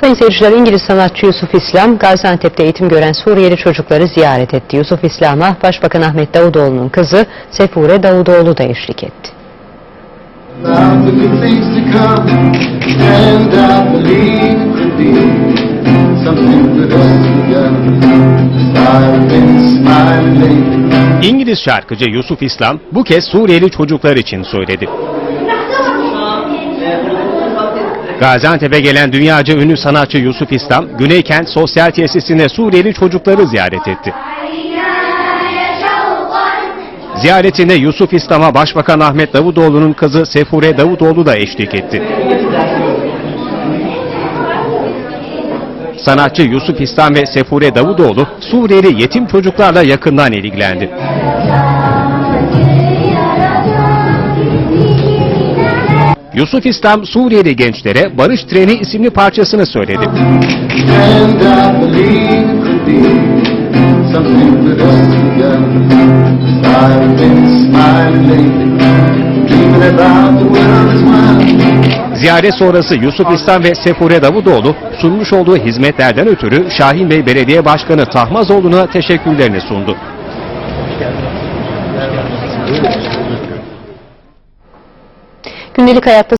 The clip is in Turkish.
Sayın seyirciler İngiliz sanatçı Yusuf İslam Gaziantep'te eğitim gören Suriyeli çocukları ziyaret etti. Yusuf İslam'a Başbakan Ahmet Davutoğlu'nun kızı Sefure Davutoğlu da eşlik etti. İngiliz şarkıcı Yusuf İslam bu kez Suriyeli çocuklar için söyledi. Gaziantep'e gelen dünyaca ünlü sanatçı Yusuf İslam, Güneykent Sosyal Tesisinde Suriyeli çocukları ziyaret etti. Ziyaretinde Yusuf İslam'a Başbakan Ahmet Davutoğlu'nun kızı Sefure Davutoğlu da eşlik etti. Sanatçı Yusuf İslam ve Sefure Davutoğlu Suriyeli yetim çocuklarla yakından ilgilendi. Yusuf İslam Suriyeli gençlere Barış Treni isimli parçasını söyledi. Ziyaret sonrası Yusuf İslam ve Sefure Davutoğlu sunmuş olduğu hizmetlerden ötürü Şahin Bey Belediye Başkanı Tahmazoğlu'na teşekkürlerini sundu. Gündelik hayatta